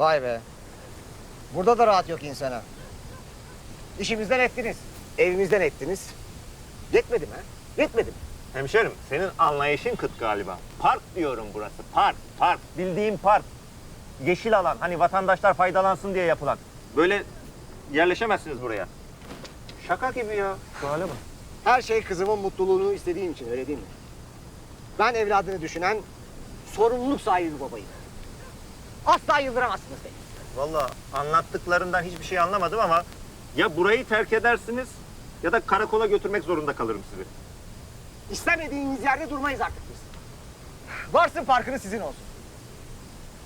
Vay be. Burada da rahat yok insana. İşimizden ettiniz. Evimizden ettiniz. Yetmedi mi? ha? Yetmedi mi? Hemşerim senin anlayışın kıt galiba. Park diyorum burası. Park, park. Bildiğim park. Yeşil alan. Hani vatandaşlar faydalansın diye yapılan. Böyle yerleşemezsiniz buraya. Şaka gibi ya. Bak. Her şey kızımın mutluluğunu istediğim için öyle değil mi? Ben evladını düşünen sorumluluk sahibi babayım. Asla yıldıramazsınız beni. Vallahi anlattıklarından hiçbir şey anlamadım ama ya burayı terk edersiniz ya da karakola götürmek zorunda kalırım sizi. İstemediğiniz yerde durmayız artık biz. Varsın parkını sizin olsun.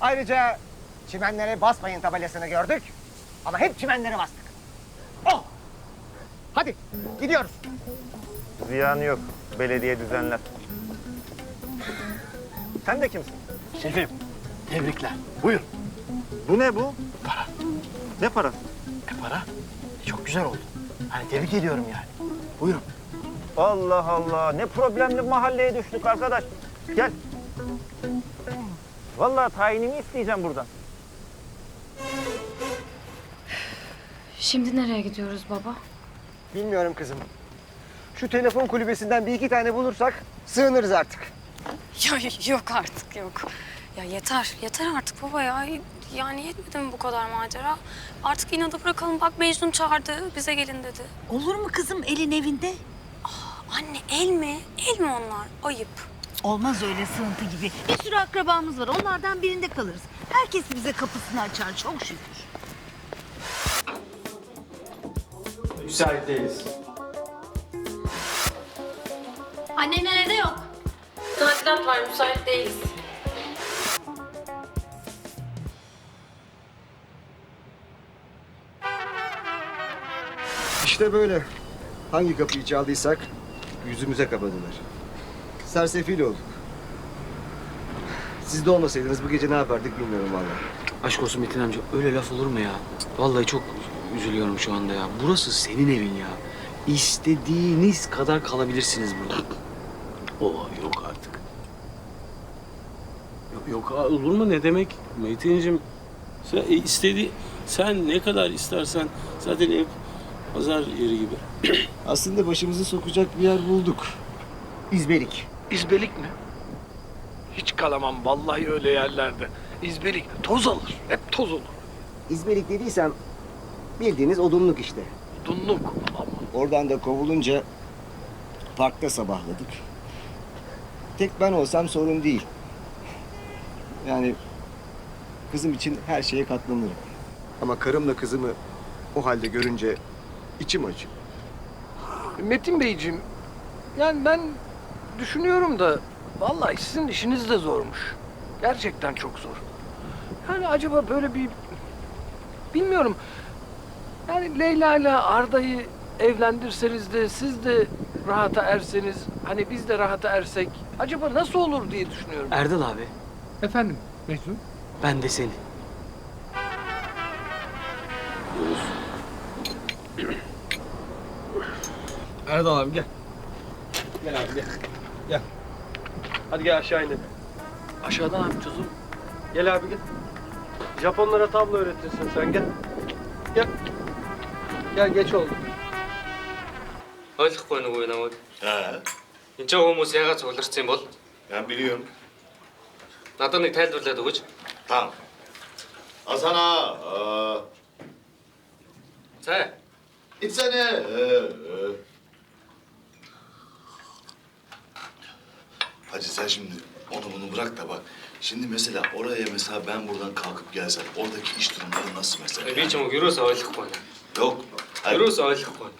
Ayrıca çimenlere basmayın tabelasını gördük. Ama hep çimenlere bastık. Oh! Hadi gidiyoruz. Ziyanı yok. Belediye düzenler. Sen de kimsin? Şefim, tebrikler. Buyur. Bu ne bu? Para. Ne parası? E para? E, çok güzel oldu. Hani tebrik ediyorum yani. Buyurun. Allah Allah. Ne problemli mahalleye düştük arkadaş. Gel. Vallahi tayinimi isteyeceğim buradan. Şimdi nereye gidiyoruz baba? Bilmiyorum kızım. Şu telefon kulübesinden bir iki tane bulursak sığınırız artık. Ya yok artık yok. Ya yeter, yeter artık baba ya. Yani yetmedi mi bu kadar macera? Artık inadı bırakalım. Bak Mecnun çağırdı, bize gelin dedi. Olur mu kızım elin evinde? Anne el mi? El mi onlar? Ayıp. Olmaz öyle sığıntı gibi. Bir sürü akrabamız var. Onlardan birinde kalırız. Herkes bize kapısını açar çok şükür. Müsait değiliz. Annemler evde yok. Tadilat var, müsait değiliz. İşte böyle. Hangi kapıyı çaldıysak yüzümüze kapadılar. Sersefil olduk. Siz de olmasaydınız bu gece ne yapardık bilmiyorum vallahi. Aşk olsun Metin amca öyle laf olur mu ya? Vallahi çok üzülüyorum şu anda ya. Burası senin evin ya. İstediğiniz kadar kalabilirsiniz burada. O yok artık. Yok, yok olur mu ne demek Metin'cim? Sen e, istedi sen ne kadar istersen zaten ev pazar yeri gibi. Aslında başımızı sokacak bir yer bulduk. İzbelik. İzbelik mi? Hiç kalamam vallahi öyle yerlerde. İzbelik toz alır. Hep toz olur. İzbelik dediysem bildiğiniz odunluk işte. Dunluk. Ama Oradan da kovulunca parkta sabahladık. Tek ben olsam sorun değil. Yani kızım için her şeye katlanırım. Ama karımla kızımı o halde görünce içim acıyor. Metin Beyciğim, yani ben düşünüyorum da vallahi sizin işiniz de zormuş. Gerçekten çok zor. Yani acaba böyle bir bilmiyorum. Yani Leyla ile Arda'yı evlendirseniz de siz de rahata erseniz, hani biz de rahata ersek acaba nasıl olur diye düşünüyorum. Erdal abi Efendim Mecnun? ben de seni. Erdal abi gel. Gel abi gel. Gel. Hadi gel aşağı inelim. Aşağıdan abi tuzum. Gel abi gel. Japonlara tablo öğretirsin sen gel. Gel. Gel geç oldu. Ойлгохгүй нөгөө намайг. Аа, Энд ч хүмүүс ягаад цугларсан юм бол ben biliyorum. надад нэг тайлбарлаад өгөөч. Tamam. Asana, aa, Цай. içsene. Ee, e. Hacı sen şimdi onu bunu bırak da bak. Şimdi mesela oraya mesela ben buradan kalkıp gelsem oradaki iş durumları nasıl mesela? Би ч юм уу юусоо ойлгохгүй байна. Yok. Hayır, Юусоо ойлгохгүй байна.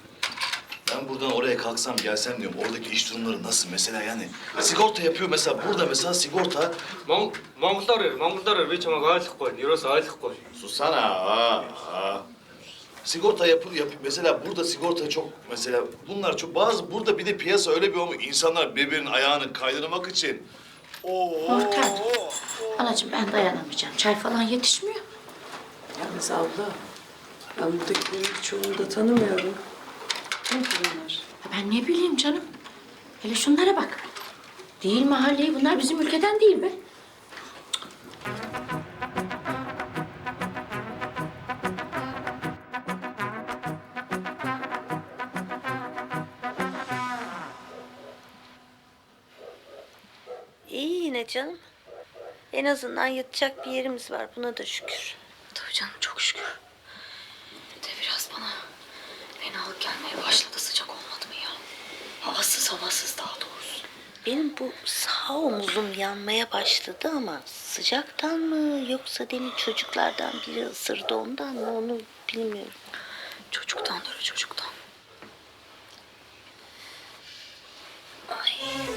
ben buradan oraya kalksam gelsem diyorum oradaki iş durumları nasıl mesela yani sigorta yapıyor mesela burada mesela sigorta Мон монголоор ир, монголоор ир би ч юмаг ойлгохгүй байна. Юусоо ойлгохгүй. Susana. Aa, aa. Sigorta yapı, yap, mesela burada sigorta çok mesela bunlar çok bazı burada bir de piyasa öyle bir olmuş insanlar birbirinin ayağını kaydırmak için. Oo. Volkan. Anacığım ben dayanamayacağım. Çay falan yetişmiyor. Yalnız abla, ben buradakilerin çoğunu da tanımıyorum. Kim ki bunlar? Ben ne bileyim canım. Hele şunlara bak. Değil mahalleyi bunlar bizim ülkeden değil be. Canım. En azından yatacak bir yerimiz var. Buna da şükür. Tabii canım çok şükür. Bir de biraz bana fenalık gelmeye başladı sıcak olmadı mı ya? Havasız havasız daha doğrusu. Benim bu sağ omuzum yanmaya başladı ama sıcaktan mı yoksa demin çocuklardan biri ısırdı ondan mı onu bilmiyorum. Çocuktandır o çocuktan. Ay.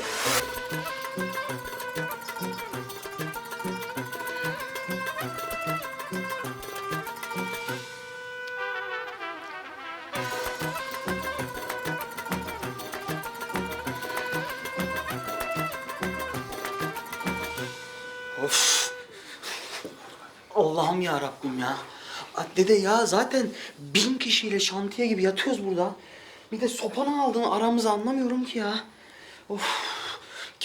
Ya Rabbim ya. Dede ya zaten bin kişiyle şantiye gibi yatıyoruz burada. Bir de sopanı aldın aramızı anlamıyorum ki ya. Of.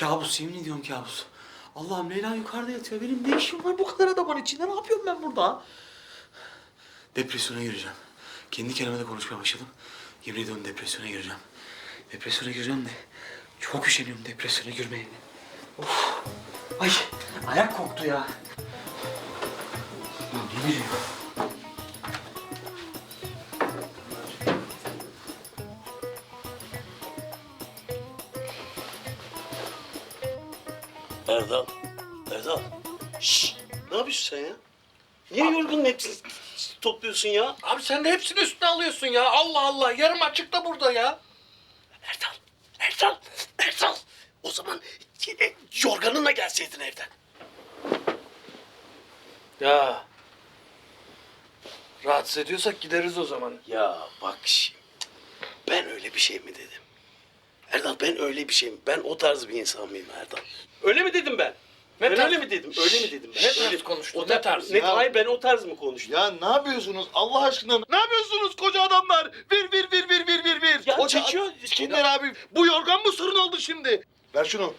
Kabus yemin ediyorum kabus. Allah'ım Leyla yukarıda yatıyor. Benim ne işim var bu kadar adamın içinde? Ne yapıyorum ben burada? Depresyona gireceğim. Kendi kendime de konuşmaya başladım. Yemin ediyorum depresyona gireceğim. Depresyona gireceğim de çok üşeniyorum depresyona girmeye. Of. Ay ayak koktu ya. Bileyim. Erdal. Erdal. Şşş. Ne yapıyorsun sen ya? Niye yorgunun hepsini topluyorsun ya? Abi sen de hepsini üstüne alıyorsun ya. Allah Allah. Yarım açıkta burada ya. Erdal. Erdal. Erdal. O zaman e, yorganınla gelseydin evden. Ya. Rahatsız ediyorsak gideriz o zaman. Ya bak şimdi. Ben öyle bir şey mi dedim? Erdal ben öyle bir şey mi? Ben o tarz bir insan mıyım Erdal? Öyle mi dedim ben? Ne ben tarz? öyle mi dedim? Öyle mi dedim ben? Ne tarz öyle, konuştun? O Ne tar- tarz? Ne, Ya- hayır ben o tarz mı konuştum? Ya ne yapıyorsunuz Allah aşkına? Ne yapıyorsunuz koca adamlar? Bir bir bir bir bir bir bir. Ya Koca- çekiyor. Kinder abi bu yorgan mı sorun oldu şimdi? Ver şunu.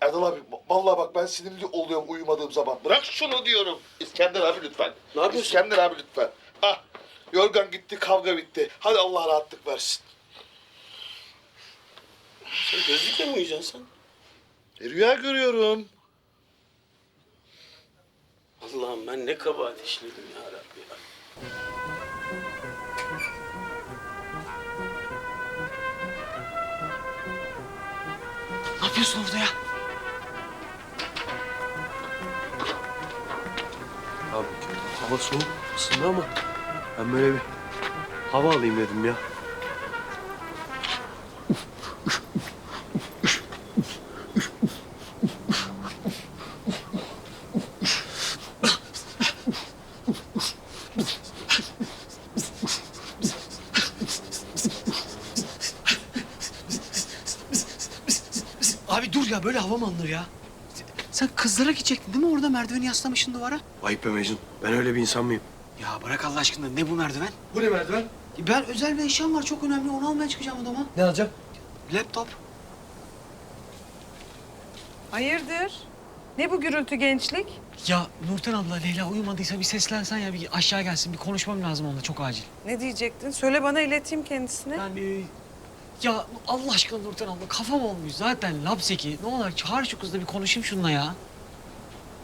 Erdal abi vallahi bak ben sinirli oluyorum uyumadığım zaman. Bırak şunu diyorum. İskender abi lütfen. Ne yapıyorsun? İskender abi lütfen. Ah yorgan gitti kavga bitti. Hadi Allah rahatlık versin. Sen gözlükle mi uyuyacaksın sen? E, rüya görüyorum. Allah'ım ben ne kabahat işledim ya Rabbi ya. Ne yapıyorsun orada ya? Hava soğuk ısındı ama ben böyle bir hava alayım dedim ya. Abi dur ya böyle hava mı alınır ya? Sen kızlara gidecektin değil mi orada merdiveni yaslamışsın duvara? Ayıp be Mecnun. Ben öyle bir insan mıyım? Ya bırak Allah aşkına ne bu merdiven? Bu ne merdiven? Ben özel bir eşyam var çok önemli onu almaya çıkacağım odama. Ne alacağım? Laptop. Hayırdır? Ne bu gürültü gençlik? Ya Nurten abla Leyla uyumadıysa bir seslensen ya bir aşağı gelsin bir konuşmam lazım onunla çok acil. Ne diyecektin? Söyle bana ileteyim kendisine. Yani ya Allah aşkına Nurten abla kafam olmuş zaten lapseki. Ne olur çağır şu kızla bir konuşayım şununla ya.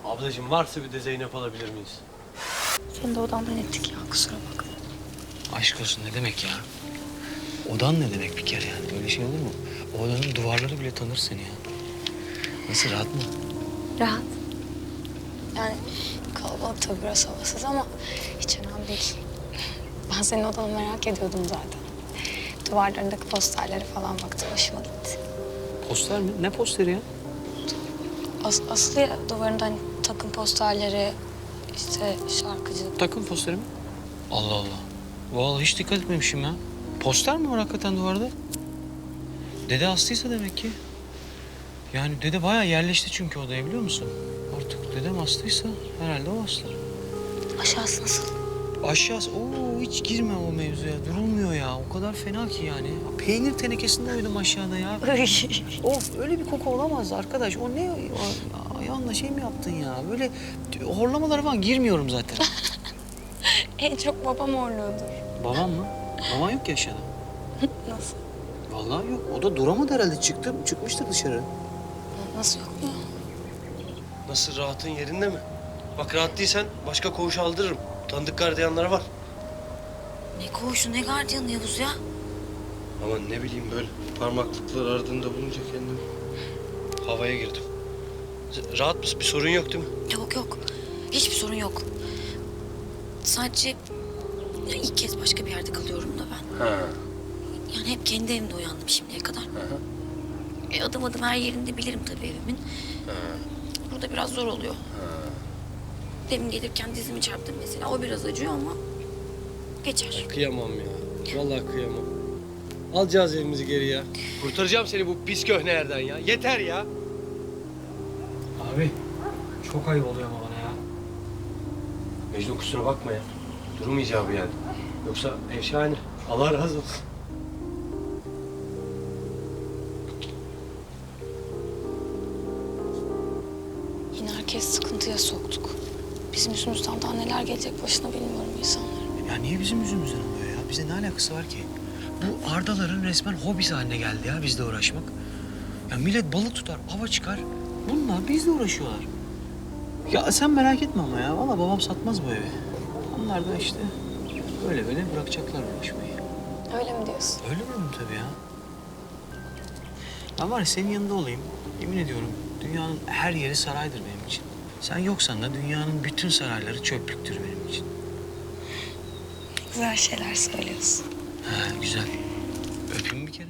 Ablacığım varsa bir de Zeynep alabilir miyiz? Seni de odamdan ettik ya kusura bakma. Aşk olsun ne demek ya? Odan ne demek bir kere yani? Böyle şey olur mu? O odanın duvarları bile tanır seni ya. Nasıl rahat mı? Rahat. Yani kalabalık tabii biraz havasız ama hiç önemli değil. Ben senin odanı merak ediyordum zaten. Duvarlarındaki posterlere falan baktım hoşuma gitti. Poster mi? Ne posteri ya? As aslı ya duvarında hani takım posterleri, işte şarkıcı. Takım posteri mi? Allah Allah. Vallahi hiç dikkat etmemişim ya. Poster mi var hakikaten duvarda? Dede hastaysa demek ki. Yani dede bayağı yerleşti çünkü odaya biliyor musun? Artık dedem hastaysa herhalde o hasta. Aşağısı nasıl? Aşağısı, oo hiç girme o mevzuya. Durulmuyor ya. O kadar fena ki yani. Peynir tenekesinde uyudum aşağıda ya. of öyle bir koku olamaz arkadaş. O ne? O, ayağınla şey mi yaptın ya? Böyle horlamalara falan girmiyorum zaten. en çok babam horluyordur. Babam mı? Baban yok ki aşağıda. Nasıl? Vallahi yok. O da duramadı herhalde. Çıktı, çıkmıştır dışarı. Nasıl yok mu? Nasıl rahatın yerinde mi? Bak rahat değilsen başka koğuş aldırırım. Tanıdık gardiyanlar var. Ne koğuşu ne gardiyanı Yavuz ya. Ama ne bileyim böyle parmaklıklar ardında bulunca kendim havaya girdim. Rahat mısın? Bir sorun yok değil mi? Yok yok. Hiçbir sorun yok. Sadece ya ilk kez başka bir yerde kalıyorum da ben. Ha. Yani hep kendi evimde uyandım şimdiye kadar. E, adım adım her yerinde bilirim tabii evimin. Burada biraz zor oluyor. Demin gelirken dizimi çarptım mesela. O biraz acıyor ama geçer. Kıyamam ya. Vallahi kıyamam. Alacağız evimizi geri ya. Kurtaracağım seni bu pis köhnelerden ya. Yeter ya. Abi çok ayıp oluyor ama bana ya. Mecnun kusura bakma ya. Durum icabı yani. Yoksa ev şahane. Allah razı olsun. Bizim yüzümüzden daha neler gelecek başına bilmiyorum insanların. Ya niye bizim yüzümüzden oluyor ya? Bize ne alakası var ki? Bu Ardaların resmen hobisi haline geldi ya bizle uğraşmak. Ya millet balık tutar, ava çıkar. Bunlar bizle uğraşıyorlar. Ya sen merak etme ama ya. Vallahi babam satmaz bu evi. Onlar da işte böyle böyle bırakacaklar uğraşmayı. Öyle mi diyorsun? Öyle mi tabii ya? Ben var ya senin yanında olayım. Yemin ediyorum dünyanın her yeri saraydır benim için. Sen yoksan da dünyanın bütün sarayları çöplüktür benim için. Güzel şeyler söylüyorsun. Ha, güzel. Öpeyim bir kere.